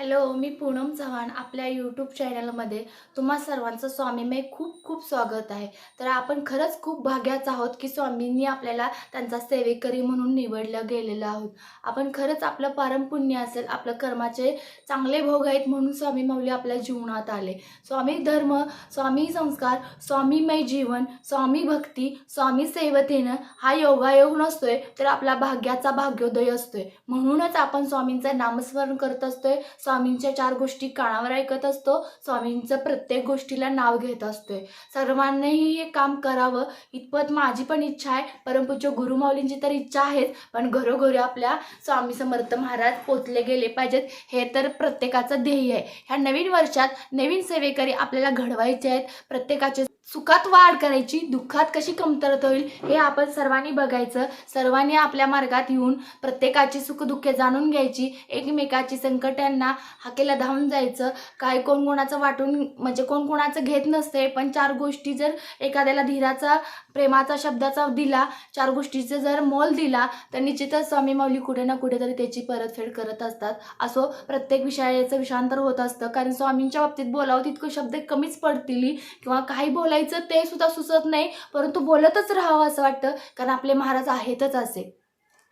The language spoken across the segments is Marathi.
हॅलो मी पूनम चव्हाण आपल्या यूट्यूब चॅनलमध्ये तुम्हा सर्वांचं स्वामीमय खूप खूप स्वागत आहे. तर आपण खरंच खूप भाग्याच आहोत की स्वामींनी आपल्याला त्यांचा सेवेकरी म्हणून निवडलं गेलेलं आहोत. आपण खरंच आपलं पारमपुण्य असेल आपलं कर्माचे चांगले भोग आहेत म्हणून स्वामी माऊली आपल्या जीवनात आले. स्वामी धर्म स्वामी संस्कार स्वामीमय जीवन स्वामी भक्ती स्वामी सेवतेनं हा योगायोग नसतोय तर आपला भाग्याचा भाग्योदय असतोय. म्हणूनच आपण स्वामींचं नामस्मरण करत असतोय. स्वामींच्या चार गोष्टी कानावर ऐकत असतो स्वामींचं प्रत्येक गोष्टीला नाव घेत असतोय. सर्वांनीही हे काम करावं इतपत माझी पण इच्छा आहे. परमपूज्य गुरुमाऊलींची तर इच्छा आहेच पण घरोघरी आपल्या स्वामी समर्थ महाराज पोचले गेले पाहिजेत हे तर प्रत्येकाचं ध्येय आहे. ह्या नवीन वर्षात नवीन सेवेकरी आपल्याला घडवायचे आहेत. प्रत्येकाचे सुखात वाढ करायची दुःखात कशी कमतरता होईल हे आपण सर्वांनी बघायचं. सर्वांनी आपल्या मार्गात येऊन प्रत्येकाची सुखदुःखे जाणून घ्यायची. एकमेकाची संकटांना हाकेला धावून जायचं. काय कोण कोणाचं वाटून म्हणजे कोण कोणाचं घेत नसते पण चार गोष्टी जर एखाद्याला धीराचा प्रेमाचा शब्दाचा दिला चार गोष्टीचं जर मोल दिला तर निश्चितच स्वामी माऊली कुठे ना कुठेतरी त्याची परतफेड करत असतात. असो प्रत्येक विषयाचं विषांतर होत असतं. कारण स्वामींच्या बाबतीत बोलावं तितकं शब्द कमीच पडतील किंवा काही बोलायचं ते सुद्धा सुचत नाही परंतु बोलतच राहावं असं वाटतं कारण आपले महाराज आहेतच असे.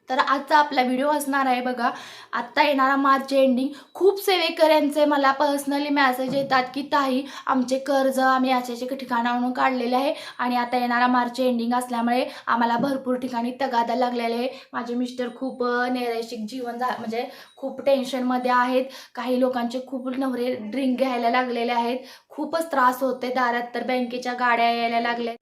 तर आजचा आपला व्हिडिओ असणार आहे बघा. आत्ता येणारा मार्च एंडिंग खूप सेवेकऱ्यांचे मला पर्सनली मॅसेज येतात की ताई आमचे कर्ज आम्ही याच्या ठिकाणावरून काढलेले आहे आणि आता येणारा मार्च एंडिंग असल्यामुळे आम्हाला भरपूर ठिकाणी तगादा लागलेले आहे. माझे मिस्टर खूप नैराशिक जीवन झा म्हणजे खूप टेन्शनमध्ये आहेत. काही लोकांचे खूप नवरे ड्रिंक घ्यायला लागलेले आहेत. खूपच त्रास होते दारात तर बँकेच्या गाड्या यायला लागल्या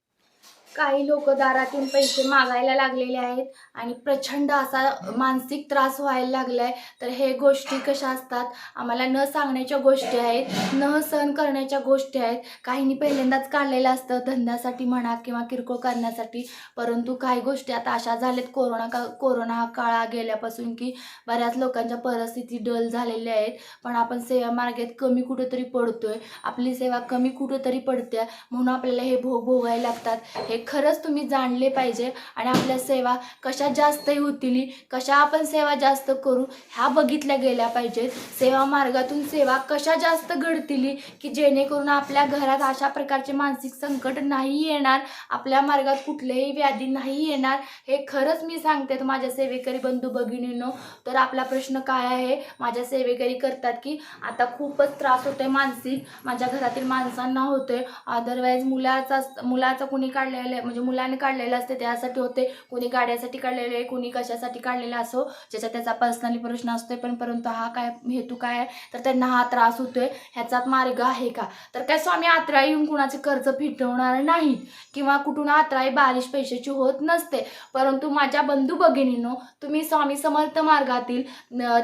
काही लोक दारातून पैसे मागायला लागलेले आहेत आणि प्रचंड असा मानसिक त्रास व्हायला लागलाय. तर हे गोष्टी कशा असतात? आम्हाला न सांगण्याच्या गोष्टी आहेत न सहन करण्याच्या गोष्टी आहेत. काहींनी पहिल्यांदाच काढलेलं असतं धंद्यासाठी म्हणा किंवा किरकोळ करण्यासाठी परंतु काही गोष्टी आता अशा झाल्यात कोरोना का कोरोना हा काळा गेल्यापासून की बऱ्याच लोकांच्या परिस्थिती डल झालेल्या आहेत. पण आपण सेवा मार्गात कमी कुठंतरी पडतोय. आपली सेवा कमी कुठंतरी पडते म्हणून आपल्याला हे भोग भोगायला लागतात. हे खरंच तुम्ही जाणले पाहिजे आणि आपल्या सेवा कशा जास्तही होतील कशा आपण सेवा जास्त करू ह्या बघितल्या गेल्या पाहिजेत. सेवा मार्गातून सेवा कशा जास्त घडतील की जेणेकरून आपल्या घरात अशा प्रकारचे मानसिक संकट नाही येणार आपल्या मार्गात कुठलेही व्याधी नाही येणार हे खरंच मी सांगते माझ्या सेवेकरी बंधू भगिनींनो. तर आपला प्रश्न काय आहे? माझ्या सेवेकरी करतात की आता खूपच त्रास होतोय मानसिक माझ्या घरातील माणसांना होतोय. अदरवाईज मुलाचा मुलाचं कुणी काढलेलं आहे म्हणजे मुलाने काढलेलं असते त्यासाठी होते. कुणी गाड्यासाठी काढलेले आहे कुणी कशासाठी काढलेला असो. ज्याच्यात त्याचा पर्सनली प्रश्न असतोय पण परंतु हा काय हेतू काय आहे? तर त्यांना हा त्रास होतोय. ह्याचाच मार्ग आहे का? तर काय स्वामी आत्रा येऊन कुणाचे कर्ज फिटवणार नाहीत किंवा कुठून आत्राई बारिश पैशाची होत नसते. परंतु माझ्या बंधू भगिनींनो तुम्ही स्वामी समर्थ मार्गातील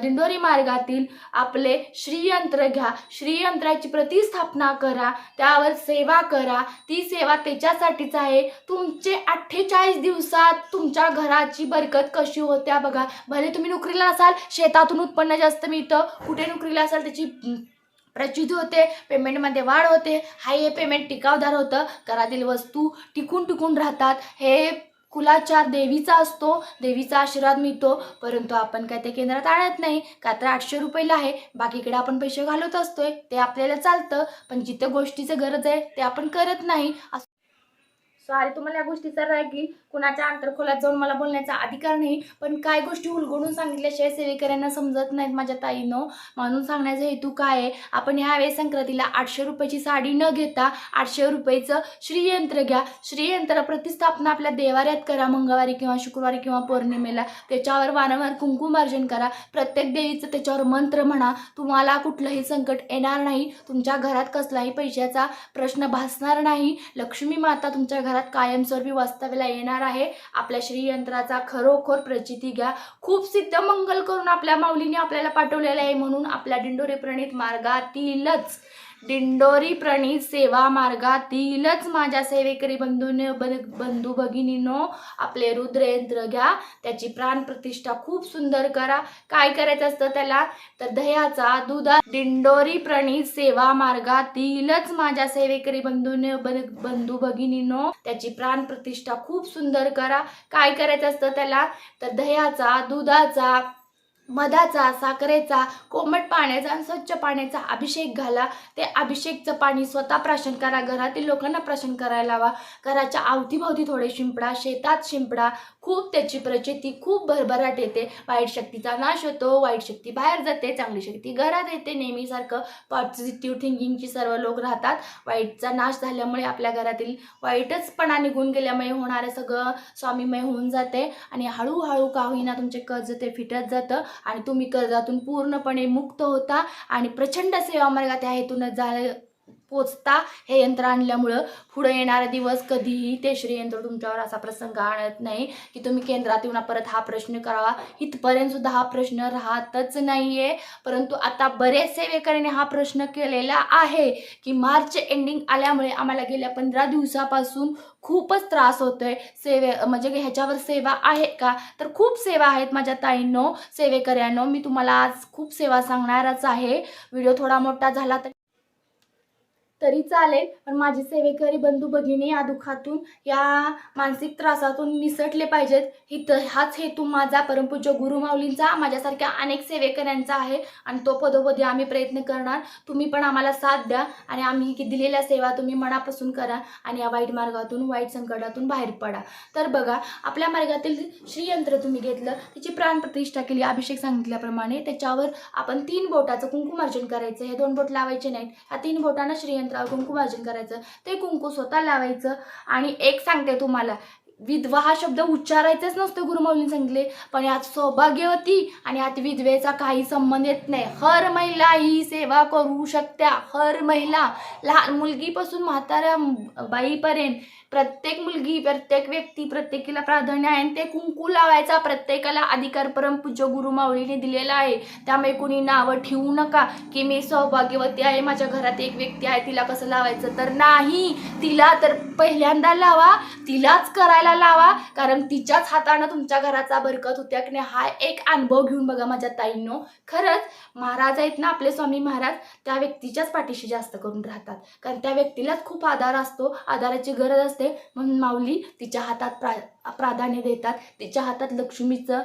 दिंडोरी मार्गातील आपले श्रीयंत्र घ्या. श्रीयंत्राची प्रतिस्थापना करा. त्यावर सेवा करा. ती सेवा त्याच्यासाठीच आहे. तुमचे अठ्ठेचाळीस दिवसात तुमच्या घराची बरकत कशी होत्या बघा. भले तुम्ही नोकरीला असाल शेतातून उत्पन्न जास्त मिळतं. कुठे नोकरीला असाल त्याची प्रचिती होते पेमेंटमध्ये वाढ होते. हा हे पेमेंट टिकावदार होतं. घरातील वस्तू टिकून टिकून राहतात. हे कुलाचार देवीचा असतो. देवीचा आशीर्वाद मिळतो. परंतु आपण काय ते केंद्रात आणत नाही. का तर आठशे रुपयेला आहे. बाकीकडे आपण पैसे घालवत असतोय. ते आपल्याला चालतं. पण जिथं गोष्टीचं गरज आहे ते आपण करत नाही. सॉरी तुम्हाला या गोष्टीचा राग येईल कुणाच्या अंतरखोलात जाऊन मला बोलण्याचा अधिकार नाही पण काय गोष्टी उलगडून सांगितल्याशिवाय सेवेकऱ्यांना समजत नाहीत माझ्या ताईनं. म्हणून सांगण्याचा हेतू काय आहे आपण ह्यावेळेस संक्रांतीला आठशे रुपयाची साडी न घेता आठशे रुपयेचं श्रीयंत्र घ्या. श्रीयंत्र प्रतिस्थापना आपल्या देवाऱ्यात करा मंगळवारी किंवा शुक्रवारी किंवा पौर्णिमेला. त्याच्यावर वारंवार कुंकुमार्जन करा. प्रत्येक देवीचं त्याच्यावर मंत्र म्हणा. तुम्हाला कुठलंही संकट येणार नाही. तुमच्या घरात कसलाही पैशाचा प्रश्न भासणार नाही. लक्ष्मी माता तुमच्या घरात घरात कायमस्वरूपी वास्तव्याला येणार आहे. आपल्या श्रीयंत्राचा खरोखर प्रचिती घ्या. खूप सिद्ध मंगल करून आपल्या माऊलीने आपल्याला पाठवलेला आहे म्हणून आपल्या दिंडोरी प्रणित मार्गातीलच. दिंडोरी प्रणित सेवा मार्गातीलच माझ्या सेवेकरी बंधूने बंधू भगिनीनो आपले रुद्रयंत्र घ्या. त्याची प्राण प्रतिष्ठा खूप सुंदर करा. काय करायचं असतं त्याला? तर दह्याचा दुधा दिंडोरी प्रणित सेवा मार्गातीलच माझ्या सेवेकरी बंधूने बंधू भगिनीनो त्याची प्राण प्रतिष्ठा खूप सुंदर करा. काय करायचं असतं त्याला? तर दह्याचा दुधाचा मधाचा साखरेचा कोमट पाण्याचा आणि स्वच्छ पाण्याचा अभिषेक घाला. ते अभिषेकचं पाणी स्वतः प्राशन करा. घरातील लोकांना प्राशन करायला लावा. घराच्या अवतीभोवती थोडे शिंपडा शेतात शिंपडा खूप त्याची प्रचिती खूप भरभराट येते. वाईट शक्तीचा नाश होतो वाईट शक्ती बाहेर जाते चांगली शक्ती घरात येते. नेहमीसारखं पॉझिटिव्ह थिंकिंगची सर्व लोक राहतात. वाईटचा नाश झाल्यामुळे आपल्या घरातील वाईटचपणा निघून गेल्यामुळे होणारं सगळं स्वामीमय होऊन जाते. आणि हळूहळू का होईना तुमचे कर्ज ते फिटत जातं. आणि तुम्ही कर्जातून पूर्णपणे मुक्त होता. आणि प्रचंड सेवा मार्गात त्या हेतूनच जा पोचता हे यंत्र आणल्यामुळं पुढे येणारा दिवस कधीही ते श्रीयंत्र तुमच्यावर असा प्रसंग आणत नाही की तुम्ही केंद्रात येऊन परत हा प्रश्न करावा. इथपर्यंत सुद्धा हा प्रश्न राहतच नाहीये. परंतु आता बरेच सेवेकऱ्यांनी हा प्रश्न केलेला आहे की मार्च एंडिंग आल्यामुळे आम्हाला गेल्या पंधरा दिवसापासून खूपच त्रास होतोय. सेवे म्हणजे ह्याच्यावर सेवा आहे का? तर खूप सेवा आहेत माझ्या ताईंनो सेवेकऱ्यांनो. मी तुम्हाला आज खूप सेवा सांगणारच आहे. व्हिडिओ थोडा मोठा झाला तर तरी चालेल. पण माझे सेवेकरी बंधू भगिनी या दुःखातून या मानसिक त्रासातून निसटले पाहिजेत. ही तर हाच हेतू माझा. परमपूज्य गुरुमाऊलींचा माझ्यासारख्या अनेक सेवेकऱ्यांचा आहे. आणि तो पदोपदी आम्ही प्रयत्न करणार. तुम्ही पण आम्हाला साथ द्या आणि आम्ही की दिलेल्या सेवा तुम्ही मनापासून करा आणि या वाईट मार्गातून वाईट संकटातून बाहेर पडा. तर बघा आपल्या मार्गातील श्रीयंत्र तुम्ही घेतलं त्याची प्राणप्रतिष्ठा केली अभिषेक सांगितल्याप्रमाणे. त्याच्यावर आपण तीन बोटाचं कुंकुमार्जन करायचं. हे दोन बोट लावायचे नाहीत. ह्या तीन बोटांना श्रीयंत्र कुंकू भाजी करायचं ते कुंकू स्वतः लावायचं. आणि एक सांगते तुम्हाला विधवा हा शब्द उच्चारायचाच नसतो गुरुमौलीने सांगितले पण यात सौभाग्यवती आणि यात विधवेचा काही संबंध येत नाही. हर महिला ही सेवा करू शकत्या. हर महिला लहान मुलगीपासून म्हाताऱ्या बाईपर्यंत प्रत्येक मुलगी प्रत्येक व्यक्ती प्रत्येकीला प्राधान्य आहे आणि ते कुंकू लावायचा प्रत्येकाला अधिकार परमपूज्य गुरुमाऊलीने दिलेला आहे. त्यामुळे कुणी नावं ठेवू नका की मी सौभाग्यवती आहे माझ्या घरात एक व्यक्ती आहे तिला कसं लावायचं तर नाही. तिला तर पहिल्यांदा लावा तिलाच करायला लावा. कारण तिच्याच हातानं तुमच्या घराचा बरकत होत्या की नाही हा एक अनुभव घेऊन बघा माझ्या ताईंनो. खरंच महाराज आहेत ना आपले स्वामी महाराज त्या व्यक्तीच्याच पाठीशी जास्त करून राहतात. कारण त्या व्यक्तीलाच खूप आधार असतो आधाराची गरज असते. म्हणून माऊली तिच्या हातात प्रा प्राधान्य देतात. तिच्या हातात लक्ष्मीचं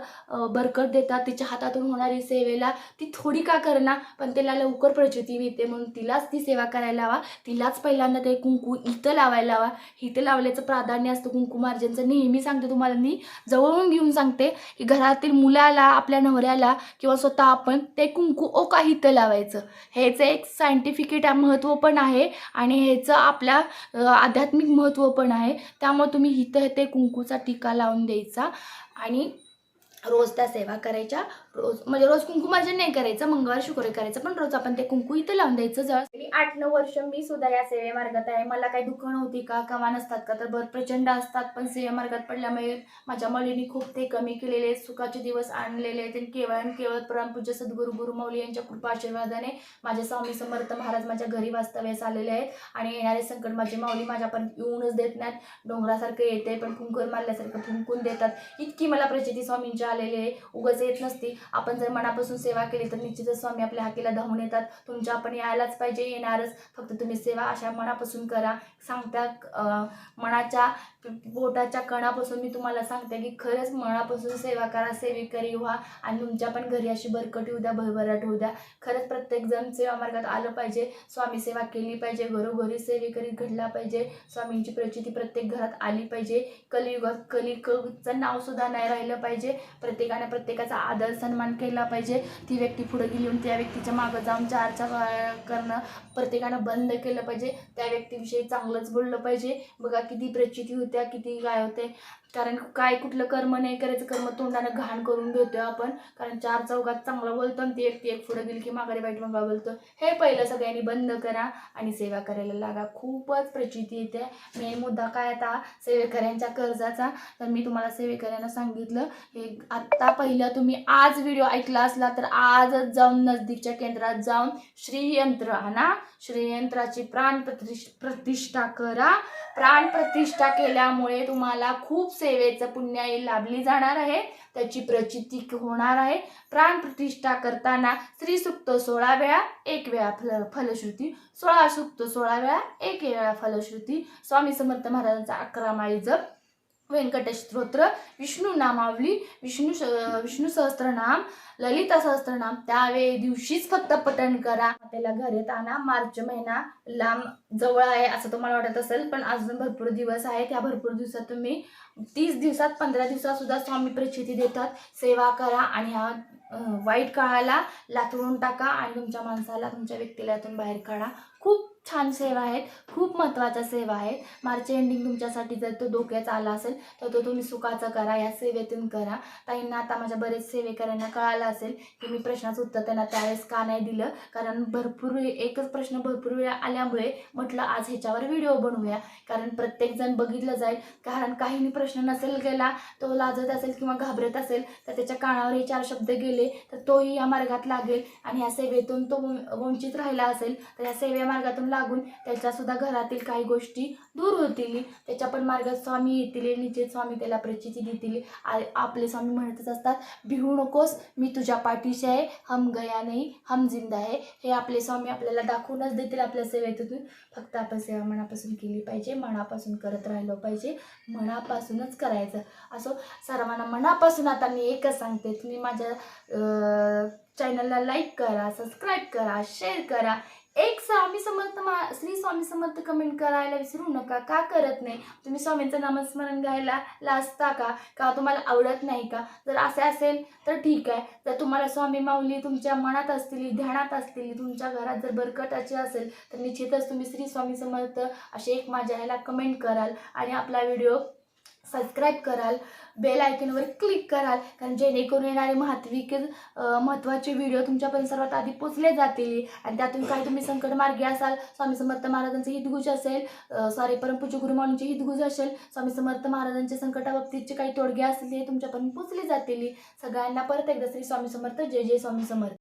बरकत देतात. तिच्या हातातून होणारी सेवेला ती थोडी का करणार? पण तिला लवकर प्रचिती मिळते. म्हणून तिलाच ती सेवा करायला हवा तिलाच पहिल्यांदा ते कुंकू इथं लावायला हवा इथं लावल्याचं प्राधान्य असतं कुंकुमार्जनचं. नेहमी सांगते तुम्हाला मी जवळून घेऊन सांगते की घरातील मुलाला आपल्या नवऱ्याला किंवा स्वतः आपण ते कुंकू ओ का इथं लावायचं? ह्याचं एक सायंटिफिकेट महत्त्व पण आहे आणि ह्याचं आपल्या आध्यात्मिक महत्त्व पण आहे. त्यामुळे तुम्ही इथं ते कुंकूचा टिका लावून द्यायचा आणि रोज त्या सेवा करायच्या. रोज म्हणजे रोज कुंकुमार्जन नाही करायचं मंगळवार शुक्रवार करायचं पण रोज आपण ते कुंकू इथं लावून द्यायचं जर आठ नऊ वर्ष मी सुद्धा या सेवे मार्गात आहे. मला काही दुःख नव्हती का? कमा नसतात का? तर भर प्रचंड असतात. पण सेवे मार्गात पडल्यामुळे माझ्या मुलींनी खूप ते कमी केलेले आहेत, सुखाचे दिवस आणलेले आहेत. आणि केवळ आणि केवळ परमपूज्य सद्गुरू गुरुमौली यांच्या कृपा आशीर्वादाने माझे स्वामी समर्थ महाराज माझ्या घरी वास्तव्यास आलेले आहेत. आणि येणारे संकट माझी माऊली माझ्यापर्यंत येऊनच देत नाहीत. डोंगरासारखं येते पण फुंकर मारल्यासारखं फुंकून देतात. इतकी मला प्रचिती स्वामींच्या आलेली आहे. उगाच येत नसती. आपण जर मनापासून सेवा केली तर निश्चितच स्वामी आपल्या हाकेला धावून येतात. तुमच्या आपण यायलाच पाहिजे येणारच. फक्त तुम्ही सेवा अशा मनापासून करा. सांगता मनाच्या पोटाच्या कणापासून मी तुम्हाला सांगते की खरंच मनापासून सेवा करा सेवेकरी व्हा. आणि तुमच्या पण घरी अशी बरकट होऊ द्या भरभराट होऊ द्या. खरंच प्रत्येकजण सेवा मार्गात आलं पाहिजे. स्वामी सेवा केली पाहिजे. घरोघरी सेवेकरी घडला पाहिजे. स्वामींची प्रचिती प्रत्येक घरात आली पाहिजे. कलियुगात कलिकचं नाव सुद्धा नाही राहिलं पाहिजे. प्रत्येकाने प्रत्येकाचा आदर सन्मान केला पाहिजे. ती व्यक्ती पुढे गेली त्या व्यक्तीच्या मागं जाऊन चारचा करणं प्रत्येकानं बंद केलं पाहिजे. त्या व्यक्तीविषयी चांगलंच बोललं पाहिजे. बघा किती प्रचिती होत्या किती काय होते. कारण काय कुठलं कर्म नाही करायचं कर्म तोंडानं घाण करून घेतो आपण. कारण चार चौघात चांगलं बोलतो आणि ती व्यक्ती एक पुढं गेली की माघारी वाईट मग बोलतो. हे पहिलं सगळ्यांनी बंद करा आणि सेवा करायला लागा. खूपच प्रचिती येते. मेन मुद्दा काय आता? सेवेकऱ्यांच्या कर्जाचा. तर मी तुम्हाला सेवेकऱ्यांना सांगितलं हे आत्ता पहिलं तुम्ही आज व्हिडिओ ऐकला असला तर आजच जाऊन नजदीकच्या केंद्रात जाऊन श्रीयंत्र आणा. ना श्रीयंत्राची प्राण प्रतिष्ठा करा. प्राण प्रतिष्ठा केल्यामुळे तुम्हाला खूप सेवेचं पुण्याई लाभली जाणार आहे. त्याची प्रचिती होणार आहे. प्राण प्रतिष्ठा करताना स्त्री सुक्त सोळा वेळा एक वेळा फल फलश्रुती. सोळा सुक्त सोळा वेळा एक वेळा फलश्रुती. स्वामी समर्थ महाराजांचा अकरा माळी जप. व्यंकटेश स्तोत्र विष्णू नामावली विष्णू विष्णू सहस्त्रनाम ललिता सहस्त्रनाम त्यावे दिवशीच फक्त पठण करा. त्याला घरात आणा मार्च महिना लांब जवळ आहे असं तुम्हाला वाटत असेल पण अजून भरपूर दिवस आहेत. त्या भरपूर दिवसात तुम्ही तीस दिवसात पंधरा दिवसात सुद्धा स्वामी प्रचिती देतात. सेवा करा आणि ह्या वाईट काळाला लाथरून टाका आणि तुमच्या माणसाला तुमच्या व्यक्तीला यातून बाहेर काढा. खूप छान सेवा आहेत खूप महत्त्वाच्या सेवा आहेत. मार्च एंडिंग तुमच्यासाठी जर तो डोक्याचा आला असेल तर तो तुम्ही सुखाचा करा या सेवेतून करा. ताईंना आता माझ्या बरेच सेवेकऱ्यांना कळालं असेल की मी प्रश्नाचं उत्तर त्यांना त्यावेळेस का नाही दिलं. कारण भरपूर एकच प्रश्न भरपूर वेळा आल्यामुळे म्हटलं आज ह्याच्यावर व्हिडिओ बनवूया. कारण प्रत्येकजण बघितलं जाईल. कारण काहींनी प्रश्न नसेल गेला तो लाजत असेल किंवा घाबरत असेल तर त्याच्या कानावर हे चार शब्द गेले तर तोही या मार्गात लागेल. आणि या सेवेतून तो वंचित राहिला असेल तर या सेवे मार्गातून लागून त्याच्यासुद्धा घरातील काही गोष्टी दूर होतील. त्याच्या पण मार्गात स्वामी येतील. निश्चित स्वामी त्याला प्रचिती देतील. आपले स्वामी म्हणतच असतात भिवू नकोस मी तुझ्या पाठीशी आहे. हम गया नाही हम जिंदा आहे. हे आपले स्वामी आपल्याला दाखवूनच देतील आपल्या सेवेतून. फक्त आपण सेवा मनापासून केली पाहिजे मनापासून करत राहिलो पाहिजे मनापासूनच करायचं. असो सर्वांना मनापासून आता मी एकच सांगते. तुम्ही माझ्या चॅनलला लाईक करा सबस्क्राईब करा शेअर करा. एक स्वामी समर्थ मा श्री स्वामी समर्थ कमेंट करायला विसरू नका. का करत नाही? तुम्ही स्वामींचं नामस्मरण घ्यायला लाजता का? का तुम्हाला आवडत नाही का? जर असे असेल तर ठीक आहे. जर तुम्हाला स्वामी माऊली तुमच्या मनात असतील ध्यानात असतील तुमच्या घरात जर बरकटाची असेल तर निश्चितच तुम्ही श्री स्वामी समर्थ असे एक माझ्या ह्याला कमेंट कराल आणि आपला व्हिडिओ सबस्क्राईब कराल बेल आयकनवर क्लिक कराल कारण जेणेकरून येणारे महत्विक महत्त्वाचे व्हिडिओ तुमच्यापर्यंत सर्वात आधी पोचले जातील. आणि त्यातून काही तुम्ही संकट मार्गी असाल स्वामी समर्थ महाराजांचे हितगुज असेल सॉरी परमपूज्य गुरुमाऊलींचे हितगुज असेल स्वामी समर्थ महाराजांचे संकटाबाबतीतचे काही तोडगे असतील हे तुमच्यापर्यंत पोचले जातील. सगळ्यांना परत एकदा श्री स्वामी समर्थ जय जय स्वामी समर्थ.